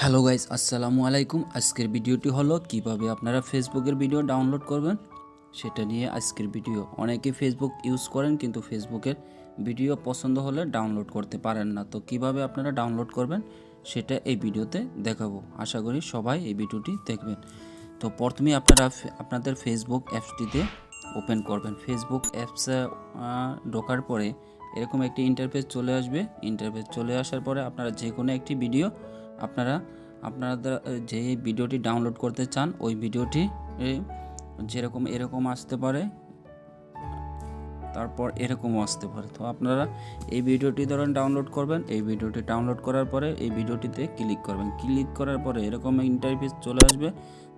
Hello guys, আসসালামু আলাইকুম। আজকের ভিডিওটি হলো, কীভাবে আপনারা ফেসবুকের ভিডিও ডাউনলোড করবেন, সেটা নিয়ে আজকের ভিডিও। অনেকে ফেসবুক ইউজ করেন, কিন্তু ফেসবুকের ভিডিও পছন্দ হলে ডাউনলোড করতে পারেন না। তো কীভাবে আপনারা ডাউনলোড করবেন, সেটা এই ভিডিওতে দেখাবো। আশা করি সবাই এই ভিডিওটি দেখবেন। তো প্রথমে আপনারা আপনাদের ফেসবুক অ্যাপসটিতে ওপেন করবেন। ফেসবুক অ্যাপসে ঢোকার পরে এরকম একটি ইন্টারফেস চলে আসবে। ইন্টারফেস চলে আসার পরে আপনারা যে কোনো একটি ভিডিও আপনারা আপনারা যে ভিডিওটি ডাউনলোড করতে চান, ওই ভিডিওটি যেরকম এরকম আসতে পারে, তারপর এরকমও আসতে পারে। তো আপনারা এই ভিডিওটি ধরেন ডাউনলোড করবেন, এই ভিডিওটি ডাউনলোড করার পরে এই ভিডিওটিতে ক্লিক করবেন। ক্লিক করার পরে এরকম ইন্টারফেস চলে আসবে।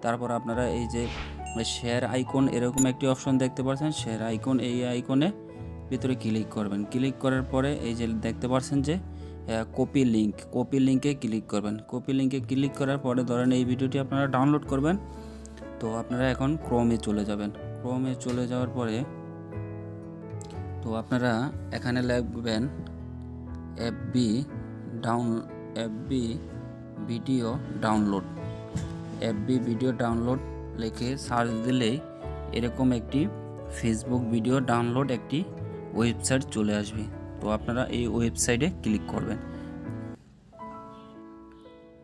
তারপর আপনারা এই যে শেয়ার আইকন এরকম একটি অপশন দেখতে পাচ্ছেন শেয়ার আইকন এই আইকনে ভিতরে ক্লিক করবেন। ক্লিক করার পরে এই যে দেখতে পাচ্ছেন যে কপি লিঙ্ক কপি লিঙ্কে ক্লিক করবেন। কপি লিঙ্কে ক্লিক করার পরে ধরেন এই ভিডিওটি আপনারা ডাউনলোড করবেন। তো আপনারা এখন ক্রোমে চলে যাবেন। ক্রোমে চলে যাওয়ার পরে তো আপনারা এখানে লিখবেন FB down FB video download FB video download লিখে সার্চ দিলেই এরকম একটি ফেসবুক ভিডিও ডাউনলোড একটি ওয়েবসাইট চলে আসবে। তো আপনারা এই ওয়েবসাইটে ক্লিক করবেন।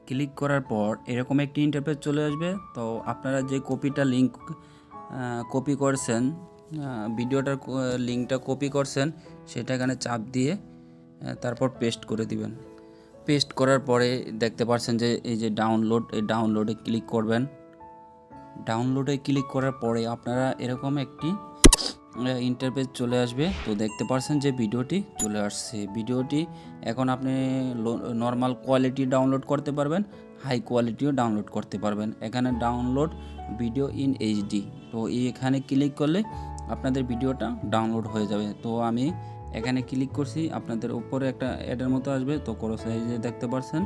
ক্লিক করার পর এরকম একটি ইন্টারফেস চলে আসবে। তো আপনারা যে কপিটা লিঙ্ক কপি করছেন ভিডিওটার লিঙ্কটা কপি করছেন, সেটা এখানে চাপ দিয়ে তারপর পেস্ট করে দিবেন। পেস্ট করার পরে দেখতে পাচ্ছেন যে এই যে ডাউনলোড এই ডাউনলোডে ক্লিক করবেন। ডাউনলোডে ক্লিক করার পরে আপনারা এরকম একটি ইন্টারফেস চলে আসবে। তো দেখতে পাচ্ছেন যে ভিডিওটি চলে আসছে। ভিডিওটি এখন আপনি নর্মাল কোয়ালিটি ডাউনলোড করতে পারবেন হাই কোয়ালিটিও ডাউনলোড করতে পারবেন। এখানে ডাউনলোড ভিডিও ইন এইচডি তো এখানে ক্লিক করলে আপনাদের ভিডিওটা ডাউনলোড হয়ে যাবে। তো আমি এখানে ক্লিক করছি, আপনাদের উপরে একটা অ্যাডের মতো আসবে। তো ক্রস যে দেখতে পাচ্ছেন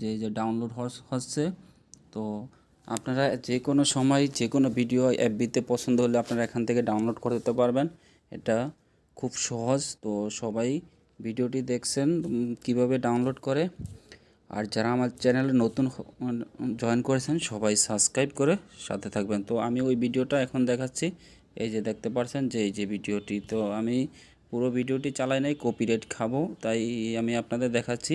যে যে ডাউনলোড হচ্ছে। তো আপনারা যে কোনো সময় যে কোনো ভিডিও অ্যাপ এফবিতে পছন্দ হলে আপনারা এখান থেকে ডাউনলোড করে দিতে পারবেন। এটা খুব সহজ। তো সবাই ভিডিওটি দেখছেন কীভাবে ডাউনলোড করে। আর যারা আমার চ্যানেলে নতুন জয়েন করেছেন, সবাই সাবস্ক্রাইব করে সাথে থাকবেন। তো আমি ওই ভিডিওটা এখন দেখাচ্ছি। এই যে দেখতে পারছেন যে, এই যে ভিডিওটি। তো আমি পুরো ভিডিওটি চালাই নাই কপিরাইট খাব, তাই আমি আপনাদের দেখাচ্ছি।